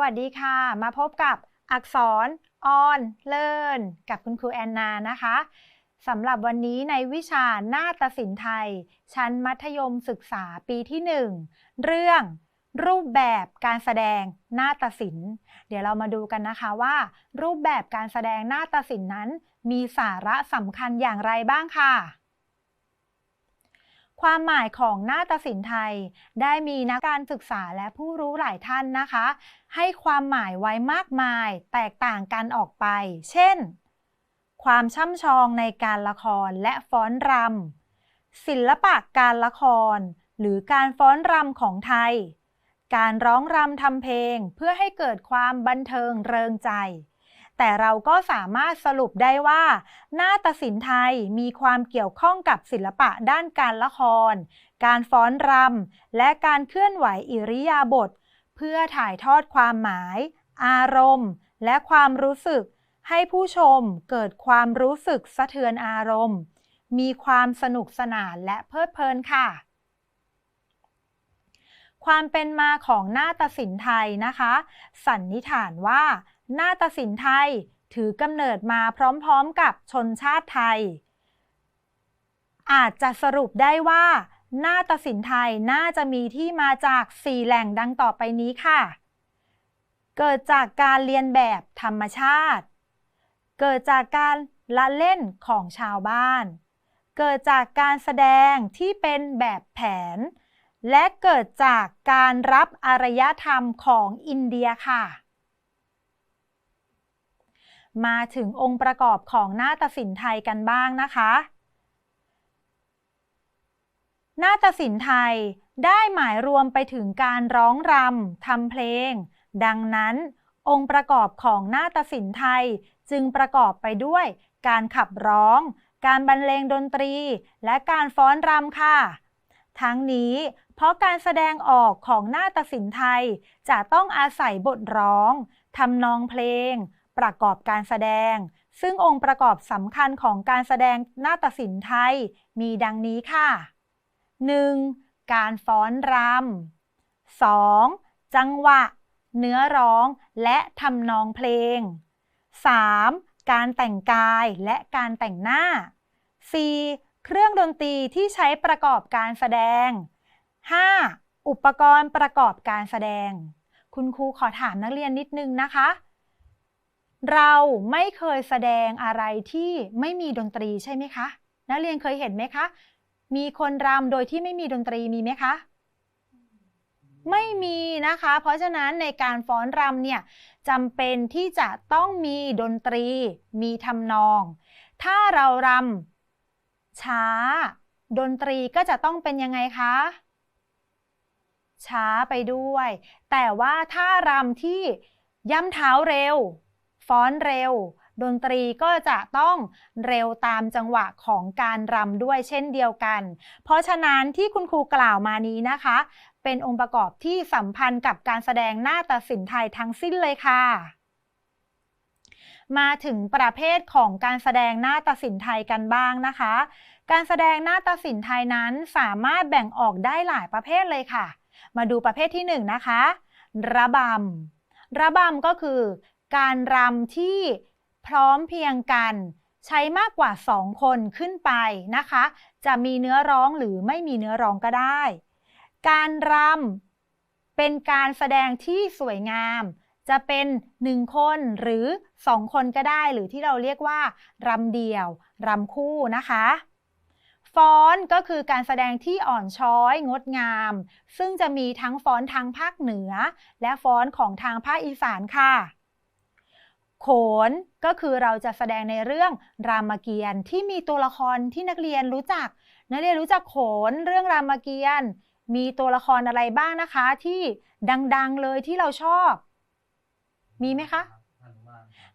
วัสดีค่ะ มาพบกับอักษรออนเลินกับคุณครูแอนนานะคะสำหรับวันนี้ในวิชาหน้าฏศิลป์ไทย ชั้นมัธยมศึกษาปีที่ 1 เรื่องรูปแบบการแสดงหน้าฏศิลป์เดี๋ยวเรามาดูกันนะคะว่า รูปแบบการแสดงหน้าฏศิลป์นั้น มีสาระสำคัญอย่างไรบ้างค่ะ ความหมายของนาฏศิลป์ไทย ได้มีนักการศึกษาและผู้รู้หลายท่านนะคะ ให้ความหมายไว้มากมาย แตกต่างกันออกไป เช่น ความช่ำชองในการละครและฟ้อนรำศิลปะการละคร หรือการฟ้อนรำของไทย การร้องรำทำเพลงเพื่อให้เกิดความบันเทิงเริงใจ แต่เราก็สามารถสรุปได้ว่า นาฏศิลป์ไทยมีความเกี่ยวข้องกับศิลปะด้านการละคร การฟ้อนรำและการเคลื่อนไหวอิริยาบถเพื่อถ่ายทอดความหมาย อารมณ์ และความรู้สึก ให้ผู้ชมเกิดความรู้สึกสะเทือนอารมณ์ มีความสนุกสนานและเพลิดเพลินค่ะ ความเป็นมาของหน้าฏศิลป์ไทยนะคะ สันนิษฐานว่า นาฏศิลป์ไทยถือกำเนิดมาพร้อมๆกับชนชาติไทย อาจจะสรุปได้ว่านาฏศิลป์ไทยน่าจะมีที่มาจาก4แหล่งดังต่อไปนี้ค่ะ เกิดจากการเรียนแบบธรรมชาติ เกิดจากการละเล่นของชาวบ้าน เกิดจากการแสดงที่เป็นแบบแผน และเกิดจากการรับอารยธรรมของอินเดียค่ะ มาถึงองค์ประกอบของนาฏศิลป์ไทยกันบ้างนะคะ นาฏศิลป์ไทยได้หมายรวมไปถึงการร้องรำทำเพลง ดังนั้น องค์ประกอบของนาฏศิลป์ไทยจึงประกอบไปด้วยการขับร้อง การบรรเลงดนตรี และการฟ้อนรำค่ะ ทั้งนี้เพราะการแสดงออกของนาฏศิลป์ไทยจะต้องอาศัยบทร้องทำนองเพลง ประกอบการแสดง ซึ่งองค์ประกอบสำคัญของการแสดงนาฏศิลป์ไทยมีดังนี้ค่ะ 1. การฟ้อนรำ 2. จังหวะ เนื้อร้องและทำนองเพลง 3. การแต่งกายและการแต่งหน้า 4. เครื่องดนตรีที่ใช้ประกอบการแสดง 5. อุปกรณ์ประกอบการแสดง คุณครูขอถามนักเรียนนิดนึงนะคะ เราไม่เคยแสดงอะไรที่ไม่มีดนตรีใช่ไหมคะ นักเรียนเคยเห็นไหมคะ มีคนรำโดยที่ไม่มีดนตรีมีไหมคะ ไม่มีนะคะ เพราะฉะนั้นในการฟ้อนรำเนี่ยจำเป็นที่จะต้องมีดนตรี มีทำนอง ถ้าเรารำช้า ดนตรีก็จะต้องเป็นยังไงคะช้าไปด้วย แต่ว่าถ้ารำที่ย่ำเท้าเร็ว ฟ้อนเร็ว ดนตรีก็จะต้องเร็วตามจังหวะของการรำด้วยเช่นเดียวกัน เพราะฉะนั้นที่คุณครูกล่าวมานี้นะคะ เป็นองค์ประกอบที่สัมพันธ์กับการแสดงหน้าฏศิลป์ไทยทั้งสิ้นเลยค่ะมาถึงประเภทของการแสดงหน้าฏศิลป์ไทยกันบ้างนะคะ การแสดงหน้าฏศิลป์ไทยนั้นสามารถแบ่งออกได้หลายประเภทเลยค่ะ มาดูประเภทที่1นนะคะ ระบำ ระบำก็คือ การรำที่พร้อมเพียงกันใช้มากกว่า 2 คนขึ้นไปนะคะ จะมีเนื้อร้องหรือไม่มีเนื้อร้องก็ได้ การรำเป็นการแสดงที่สวยงาม จะเป็น 1 คนหรือ 2 คนก็ได้ หรือที่เราเรียกว่ารำเดี่ยวรำคู่นะคะฟ้อนก็คือการแสดงที่อ่อนช้อยงดงาม ซึ่งจะมีทั้งฟ้อนทางภาคเหนือ และฟ้อนของทางภาคอีสานค่ะ โขนก็คือเราจะแสดงในเรื่องรามเกียรติ์ที่มีตัวละครที่นักเรียนรู้จัก นักเรียนรู้จักโขนเรื่องรามเกียรติ์มีตัวละครอะไรบ้างนะคะ ที่ดังๆเลยที่เราชอบ มีไหมคะ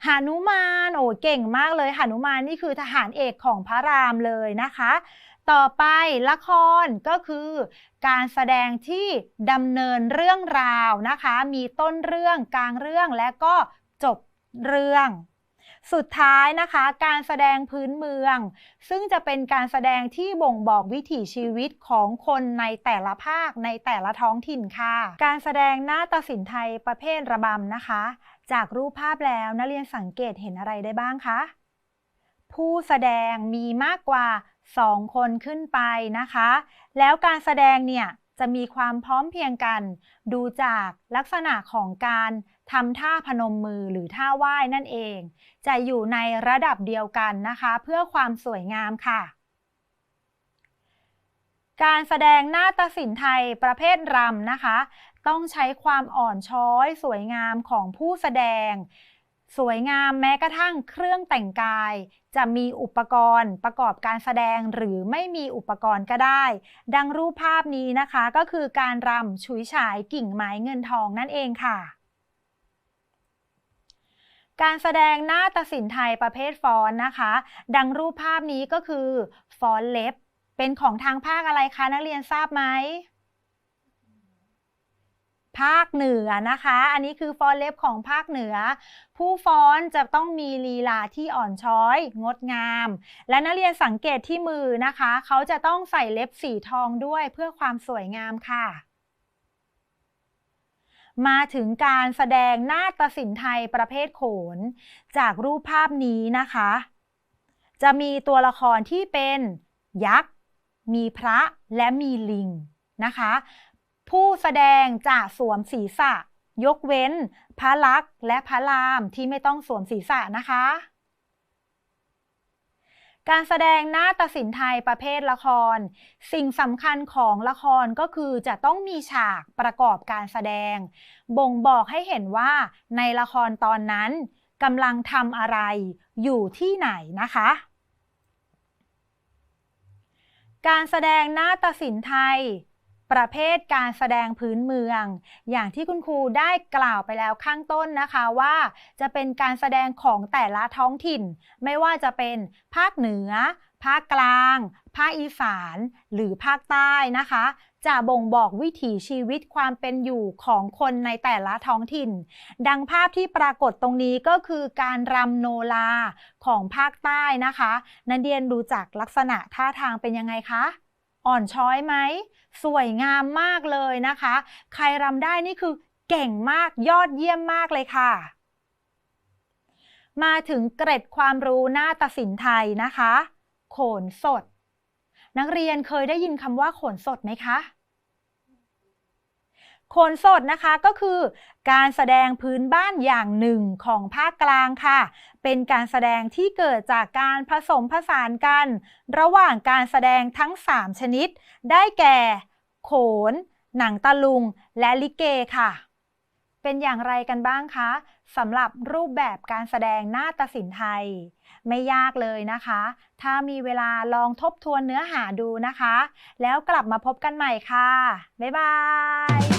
หานุมานโอ้เก่งมากเลยหานุมานนี่คือทหารเอกของพระรามเลยนะคะ ต่อไปละครก็คือการแสดงที่ดำเนินเรื่องราวนะคะ มีต้นเรื่องกลางเรื่องและก็จบ เรื่อง สุดท้ายนะคะ การแสดงพื้นเมือง ซึ่งจะเป็นการแสดงที่บ่งบอกวิถีชีวิตของคนในแต่ละภาคในแต่ละท้องถิ่นค่ะ การแสดงหน้าฏศิลป์ไทยประเภทระบำนะคะ จากรูปภาพแล้วนักเรียนสังเกตเห็นอะไรได้บ้างคะผู้แสดงมีมากกว่า 2 คนขึ้นไปนะคะ แล้วการแสดงเนี่ยจะมีความพร้อมเพียงกัน ดูจากลักษณะของการ ทำท่าพนมมือหรือท่าไหว้นั่นเอง จะอยู่ในระดับเดียวกันนะคะ เพื่อความสวยงามค่ะ การแสดงหน้าฏศิลป์ไทยประเภทรำนะคะ ต้องใช้ความอ่อนช้อย สวยงามของผู้แสดง สวยงามแม้กระทั่งเครื่องแต่งกาย จะมีอุปกรณ์ประกอบการแสดงหรือไม่มีอุปกรณ์ก็ได้ ดังรูปภาพนี้นะคะก็คือการรำฉุยฉายกิ่งไม้เงินทองนั่นเองค่ะ การแสดงหน้าฏศิลป์ไทยประเภทฟ้อนนะคะ ดังรูปภาพนี้ก็คือฟ้อนเล็บ เป็นของทางภาคอะไรคะนักเรียนทราบไหมภาคเหนือนะคะ อันนี้คือฟ้อนเล็บของภาคเหนือ ผู้ฟ้อนจะต้องมีลีลาที่อ่อนช้อย งดงาม และนักเรียนสังเกตที่มือนะคะ เขาจะต้องใส่เล็บสีทองด้วยเพื่อความสวยงามค่ะ มาถึงการแสดงนาฏศิลป์ไทยประเภทโขน จากรูปภาพนี้นะคะ จะมีตัวละครที่เป็นยักษ์ มีพระและมีลิงนะคะ ผู้แสดงจะสวมศีรษะ ยกเว้น พระลักษ์และพระรามที่ไม่ต้องสวมศีรษะนะคะ การแสดงหน้าตศิลป์ไทยประเภทละคร สิ่งสำคัญของละครก็คือจะต้องมีฉากประกอบการแสดง บ่งบอกให้เห็นว่าในละครตอนนั้นกำลังทำอะไรอยู่ที่ไหนนะคะ การแสดงหน้าตศิลป์ไทย ประเภทการแสดงพื้นเมือง อย่างที่คุณครูได้กล่าวไปแล้วข้างต้นนะคะว่า จะเป็นการแสดงของแต่ละท้องถิ่น ไม่ว่าจะเป็นภาคเหนือ ภาคกลาง ภาคอีสาน หรือภาคใต้นะคะ จะบ่งบอกวิถีชีวิตความเป็นอยู่ของคนในแต่ละท้องถิ่น ดังภาพที่ปรากฏตรงนี้ก็คือการรำโนราของภาคใต้นะคะ นันเดียนดูจากลักษณะท่าทางเป็นยังไงคะ อ่อนช้อยไหม สวยงามมากเลยนะคะ ใครรำได้นี่คือเก่งมากยอดเยี่ยมมากเลยค่ะ มาถึงเกร็ดความรู้หน้าตศิลป์ไทยนะคะ โขนสด นักเรียนเคยได้ยินคำว่าโขนสดไหมคะ โขนสดนะคะก็คือการแสดงพื้นบ้านอย่างหนึ่งของภาคกลางค่ะ เป็นการแสดงที่เกิดจากการผสมผสานกัน ระหว่างการแสดงทั้ง 3 ชนิด ได้แก่ โขน หนังตะลุง และลิเกค่ะ เป็นอย่างไรกันบ้างคะสำหรับรูปแบบการแสดงหน้าฏศิลป์ไทย ไม่ยากเลยนะคะ ถ้ามีเวลาลองทบทวนเนื้อหาดูนะคะ แล้วกลับมาพบกันใหม่ค่ะ บ๊ายบาย